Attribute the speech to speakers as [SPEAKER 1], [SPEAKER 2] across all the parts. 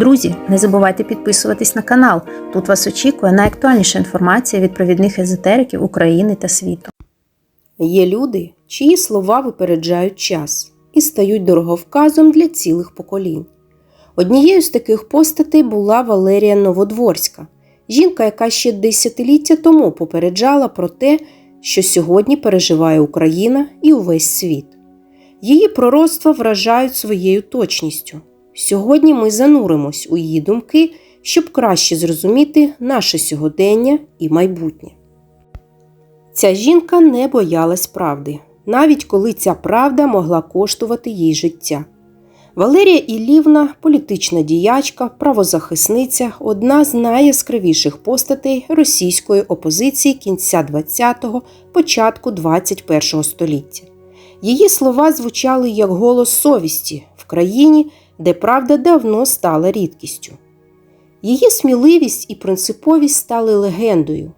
[SPEAKER 1] Друзі, не забувайте підписуватись на канал. Тут вас очікує найактуальніша інформація від провідних езотериків України та світу.
[SPEAKER 2] Є люди, чиї слова випереджають час і стають дороговказом для цілих поколінь. Однією з таких постатей була Валерія Новодворська, жінка, яка ще десятиліття тому попереджала про те, що сьогодні переживає Україна і увесь світ. Її пророцтва вражають своєю точністю. Сьогодні ми зануримось у її думки, щоб краще зрозуміти наше сьогодення і майбутнє. Ця жінка не боялась правди, навіть коли ця правда могла коштувати їй життя. Валерія Іллівна – політична діячка, правозахисниця, одна з найяскравіших постатей російської опозиції кінця ХХ – початку ХХІ століття. Її слова звучали як голос совісті в країні, де правда давно стала рідкістю. Її сміливість і принциповість стали легендою.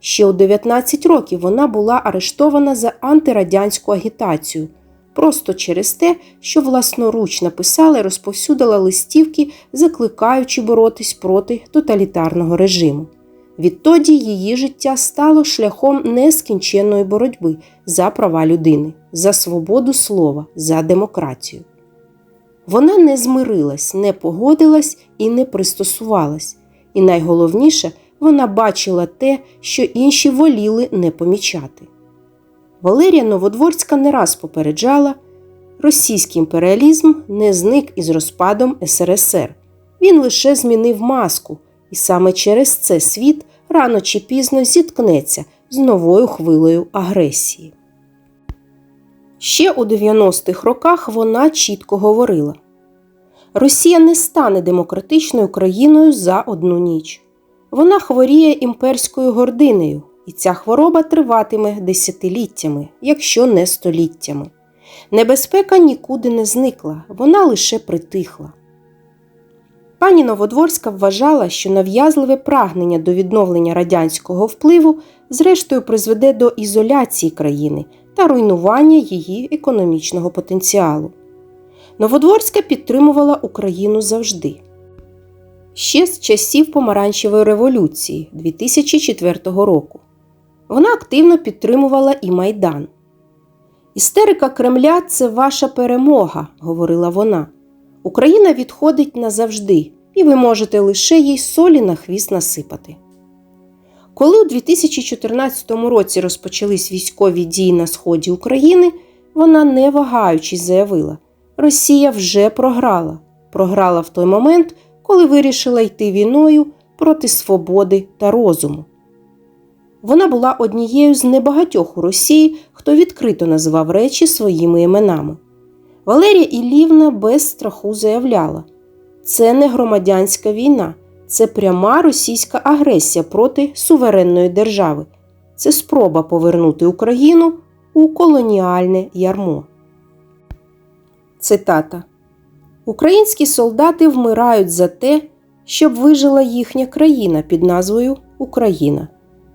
[SPEAKER 2] Ще у 19 років вона була арештована за антирадянську агітацію, просто через те, що власноруч написала і розповсюдила листівки, закликаючи боротись проти тоталітарного режиму. Відтоді її життя стало шляхом нескінченної боротьби за права людини, за свободу слова, за демократію. Вона не змирилась, не погодилась і не пристосувалась. І найголовніше, вона бачила те, що інші воліли не помічати. Валерія Новодворська не раз попереджала, російський імперіалізм не зник із розпадом СРСР. Він лише змінив маску, і саме через це світ рано чи пізно зіткнеться з новою хвилею агресії. Ще у 90-х роках вона чітко говорила: Росія не стане демократичною країною за одну ніч. Вона хворіє імперською гординею, і ця хвороба триватиме десятиліттями, якщо не століттями. Небезпека нікуди не зникла, вона лише притихла. Пані Новодворська вважала, що нав'язливе прагнення до відновлення радянського впливу зрештою призведе до ізоляції країни та руйнування її економічного потенціалу. Новодворська підтримувала Україну завжди. Ще з часів Помаранчевої революції 2004 року. Вона активно підтримувала і Майдан. Істерика Кремля це ваша перемога, говорила вона. Україна відходить назавжди, і ви можете лише їй солі на хвіст насипати. Коли у 2014 році розпочались військові дії на сході України, вона, не вагаючись, заявила: Росія вже програла. Програла в той момент, коли вирішила йти війною проти свободи та розуму. Вона була однією з небагатьох у Росії, хто відкрито називав речі своїми іменами. Валерія Іллівна без страху заявляла: це не громадянська війна, це пряма російська агресія проти суверенної держави. Це спроба повернути Україну у колоніальне ярмо. Цитата Українські солдати вмирають за те, щоб вижила їхня країна під назвою Україна,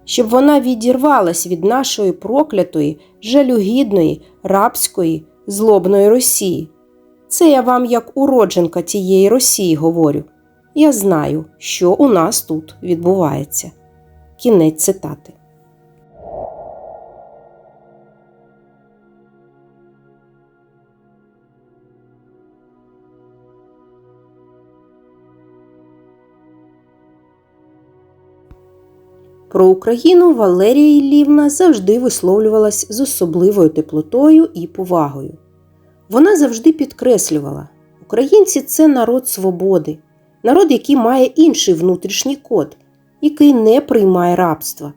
[SPEAKER 2] щоб вона відірвалась від нашої проклятої, жалюгідної, рабської, злобної Росії. Це я вам, як уродженка тієї Росії, говорю. Я знаю, що у нас тут відбувається. Кінець цитати. Про Україну Валерія Іллівна завжди висловлювалась з особливою теплотою і повагою. Вона завжди підкреслювала, українці це народ свободи, народ, який має інший внутрішній код, який не приймає рабства.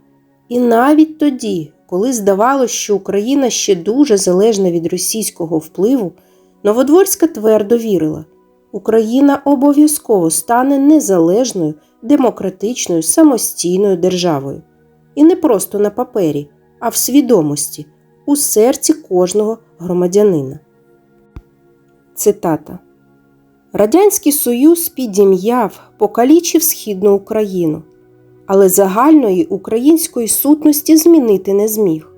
[SPEAKER 2] І навіть тоді, коли здавалося, що Україна ще дуже залежна від російського впливу, Новодворська твердо вірила, Україна обов'язково стане незалежною, демократичною, самостійною державою. І не просто на папері, а в свідомості, у серці кожного громадянина. Цитата Радянський Союз підім'яв, покалічив Східну Україну, але загальної української сутності змінити не зміг.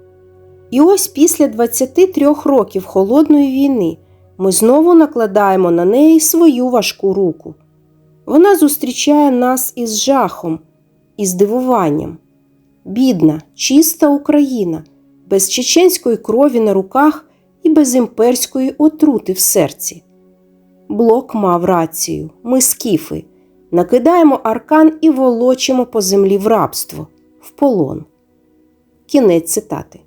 [SPEAKER 2] І ось після 23 років холодної війни ми знову накладаємо на неї свою важку руку. Вона зустрічає нас із жахом, і здивуванням. Бідна, чиста Україна, без чеченської крові на руках і без імперської отрути в серці. Блок мав рацію, ми скіфи, накидаємо аркан і волочимо по землі в рабство, в полон. Кінець цитати.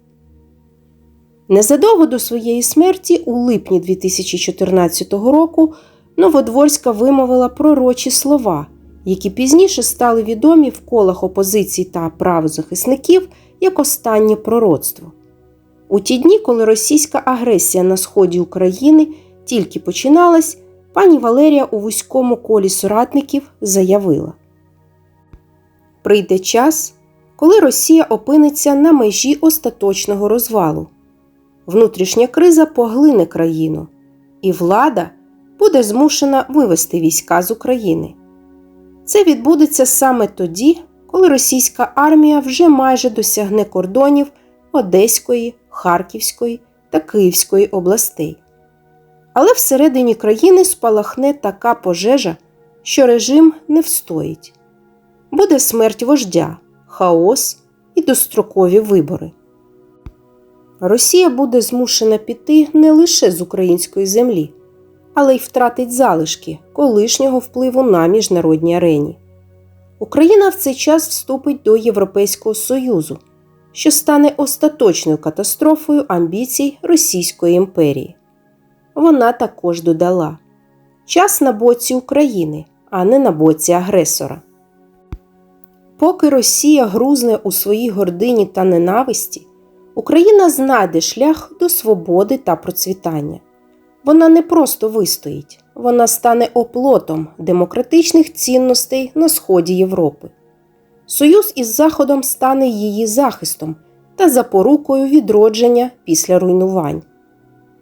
[SPEAKER 2] Незадовго до своєї смерті, у липні 2014 року, Новодворська вимовила пророчі слова, які пізніше стали відомі в колах опозиції та правозахисників як останнє пророцтво. У ті дні, коли російська агресія на сході України тільки починалась, пані Валерія у вузькому колі соратників заявила: Прийде час, коли Росія опиниться на межі остаточного розвалу. Внутрішня криза поглине країну, і влада буде змушена вивести війська з України. Це відбудеться саме тоді, коли російська армія вже майже досягне кордонів Одеської, Харківської та Київської областей. Але всередині країни спалахне така пожежа, що режим не встоїть. Буде смерть вождя, хаос і дострокові вибори. Росія буде змушена піти не лише з української землі, але й втратить залишки колишнього впливу на міжнародній арені. Україна в цей час вступить до Європейського Союзу, що стане остаточною катастрофою амбіцій Російської імперії. Вона також додала час на боці України, а не на боці агресора. Поки Росія грузне у своїй гордині та ненависті, Україна знайде шлях до свободи та процвітання. Вона не просто вистоїть, вона стане оплотом демократичних цінностей на сході Європи. Союз із Заходом стане її захистом та запорукою відродження після руйнувань.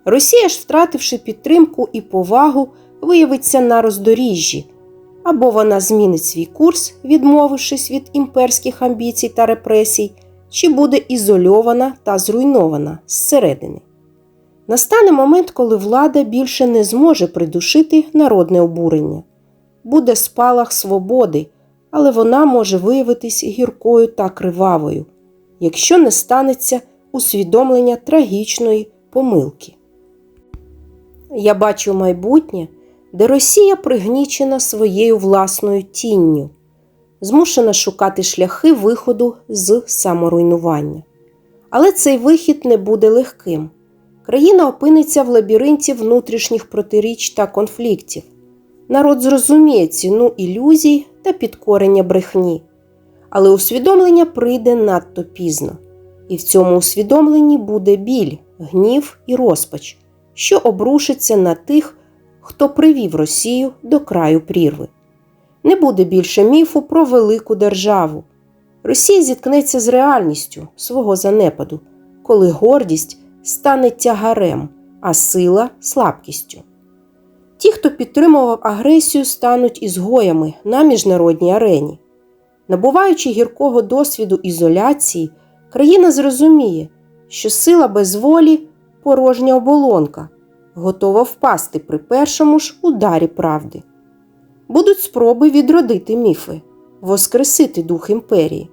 [SPEAKER 2] Росія ж, втративши підтримку і повагу, виявиться на роздоріжжі, або вона змінить свій курс, відмовившись від імперських амбіцій та репресій, чи буде ізольована та зруйнована зсередини. Настане момент, коли влада більше не зможе придушити народне обурення. Буде спалах свободи, але вона може виявитись гіркою та кривавою, якщо не станеться усвідомлення трагічної помилки. Я бачу майбутнє, де Росія пригнічена своєю власною тінню, змушена шукати шляхи виходу з саморуйнування. Але цей вихід не буде легким. Країна опиниться в лабіринті внутрішніх протиріч та конфліктів. Народ зрозуміє ціну ілюзій та підкорення брехні, але усвідомлення прийде надто пізно, і в цьому усвідомленні буде біль, гнів і розпач, що обрушиться на тих, хто привів Росію до краю прірви. Не буде більше міфу про велику державу. Росія зіткнеться з реальністю свого занепаду, коли гордість стане тягарем, а сила слабкістю. Ті, хто підтримував агресію, стануть ізгоями на міжнародній арені. Набуваючи гіркого досвіду ізоляції, країна зрозуміє, що сила без волі порожня оболонка, готова впасти при першому ж ударі правди. Будуть спроби відродити міфи, воскресити дух імперії,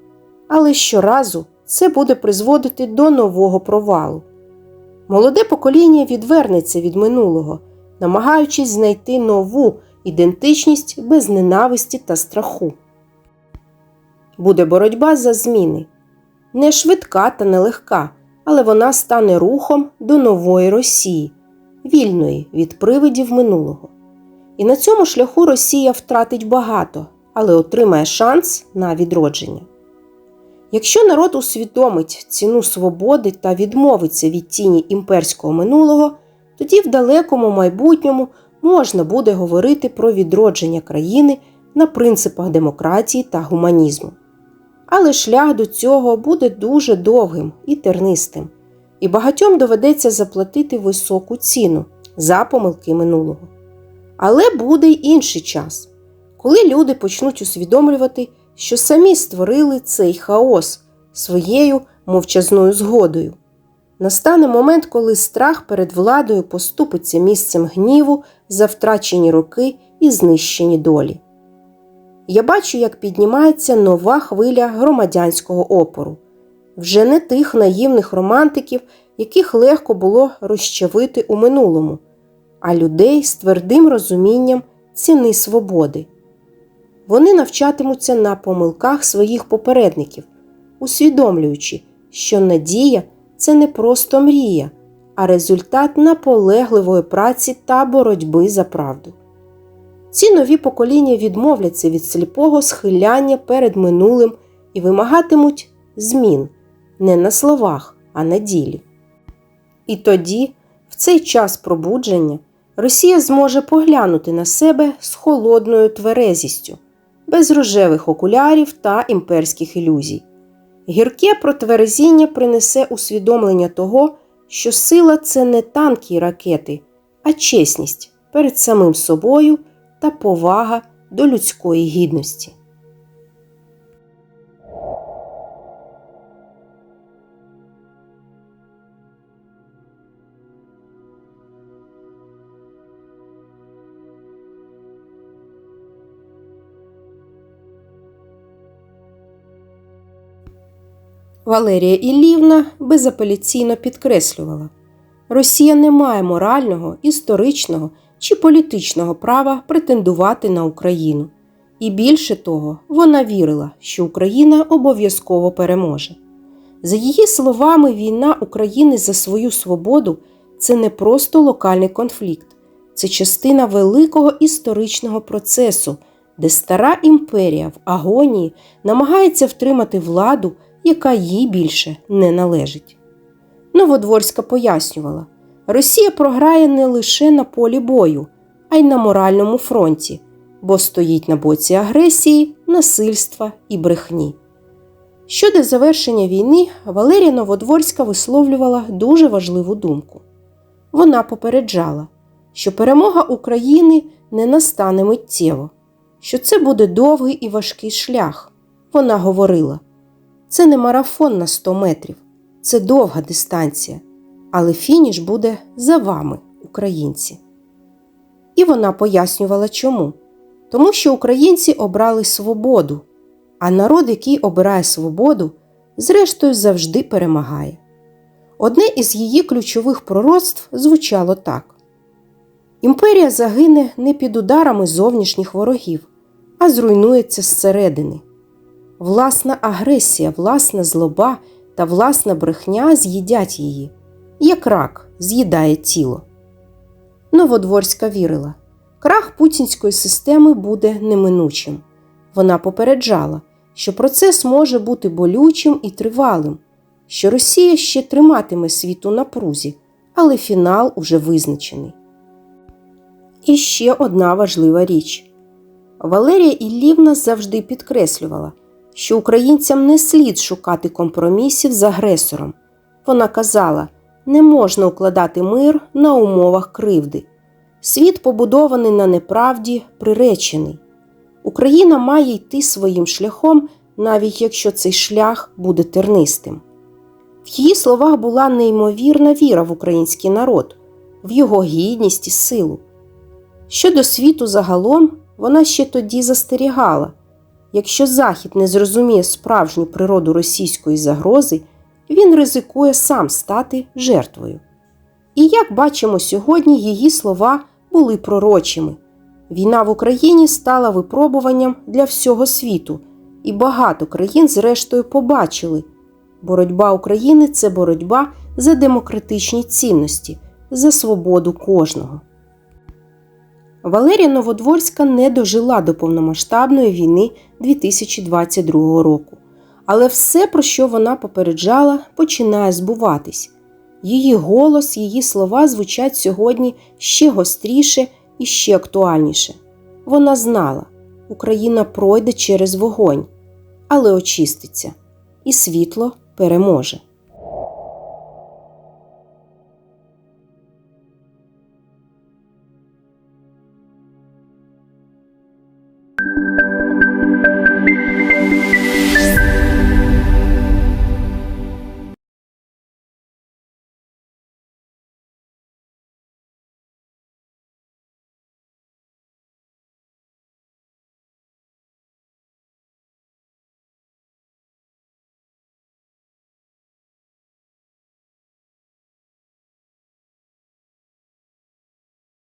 [SPEAKER 2] але щоразу це буде призводити до нового провалу. Молоде покоління відвернеться від минулого, намагаючись знайти нову ідентичність без ненависті та страху. Буде боротьба за зміни. Не швидка та нелегка, але вона стане рухом до нової Росії, вільної від привидів минулого. І на цьому шляху Росія втратить багато, але отримає шанс на відродження. Якщо народ усвідомить ціну свободи та відмовиться від тіні імперського минулого, тоді в далекому майбутньому можна буде говорити про відродження країни на принципах демократії та гуманізму. Але шлях до цього буде дуже довгим і тернистим, і багатьом доведеться заплатити високу ціну за помилки минулого. Але буде й інший час, коли люди почнуть усвідомлювати, що самі створили цей хаос своєю мовчазною згодою. Настане момент, коли страх перед владою поступиться місцем гніву за втрачені роки і знищені долі. Я бачу, як піднімається нова хвиля громадянського опору. Вже не тих наївних романтиків, яких легко було розчавити у минулому, а людей з твердим розумінням ціни свободи. Вони навчатимуться на помилках своїх попередників, усвідомлюючи, що надія це не просто мрія, а результат наполегливої праці та боротьби за правду. Ці нові покоління відмовляться від сліпого схиляння перед минулим і вимагатимуть змін не на словах, а на ділі. І тоді, в цей час пробудження, Росія зможе поглянути на себе з холодною тверезістю, без рожевих окулярів та імперських ілюзій. Гірке протверезіння принесе усвідомлення того, що сила це не танки і ракети, а чесність перед самим собою та повага до людської гідності. Валерія Іллівна безапеляційно підкреслювала, Росія не має морального, історичного чи політичного права претендувати на Україну. І більше того, вона вірила, що Україна обов'язково переможе. За її словами, війна України за свою свободу це не просто локальний конфлікт, це частина великого історичного процесу, де стара імперія в агонії намагається втримати владу, яка їй більше не належить. Новодворська пояснювала, Росія програє не лише на полі бою, а й на моральному фронті, бо стоїть на боці агресії, насильства і брехні. Щодо завершення війни, Валерія Новодворська висловлювала дуже важливу думку. Вона попереджала, що перемога України не настане миттєво, що це буде довгий і важкий шлях. Вона говорила: це не марафон на 100 метрів, це довга дистанція, але фініш буде за вами, українці. І вона пояснювала чому. Тому що українці обрали свободу, а народ, який обирає свободу, зрештою завжди перемагає. Одне із її ключових пророцтв звучало так: Імперія загине не під ударами зовнішніх ворогів, а зруйнується зсередини. Власна агресія, власна злоба та власна брехня з'їдять її, як рак з'їдає тіло. Новодворська вірила, крах путінської системи буде неминучим. Вона попереджала, що процес може бути болючим і тривалим, що Росія ще триматиме світ у напрузі, але фінал уже визначений. І ще одна важлива річ. Валерія Іллівна завжди підкреслювала, що українцям не слід шукати компромісів з агресором. Вона казала, не можна укладати мир на умовах кривди. Світ, побудований на неправді, приречений. Україна має йти своїм шляхом, навіть якщо цей шлях буде тернистим. В її словах була неймовірна віра в український народ, в його гідність і силу. Щодо світу загалом, вона ще тоді застерігала якщо Захід не зрозуміє справжню природу російської загрози, він ризикує сам стати жертвою. І як бачимо сьогодні, її слова були пророчими. Війна в Україні стала випробуванням для всього світу, і багато країн, зрештою, побачили, боротьба України це боротьба за демократичні цінності, за свободу кожного. Валерія Новодворська не дожила до повномасштабної війни 2022 року, але все, про що вона попереджала, починає збуватись. Її голос, її слова звучать сьогодні ще гостріше і ще актуальніше. Вона знала, Україна пройде через вогонь, але очиститься, і світло переможе.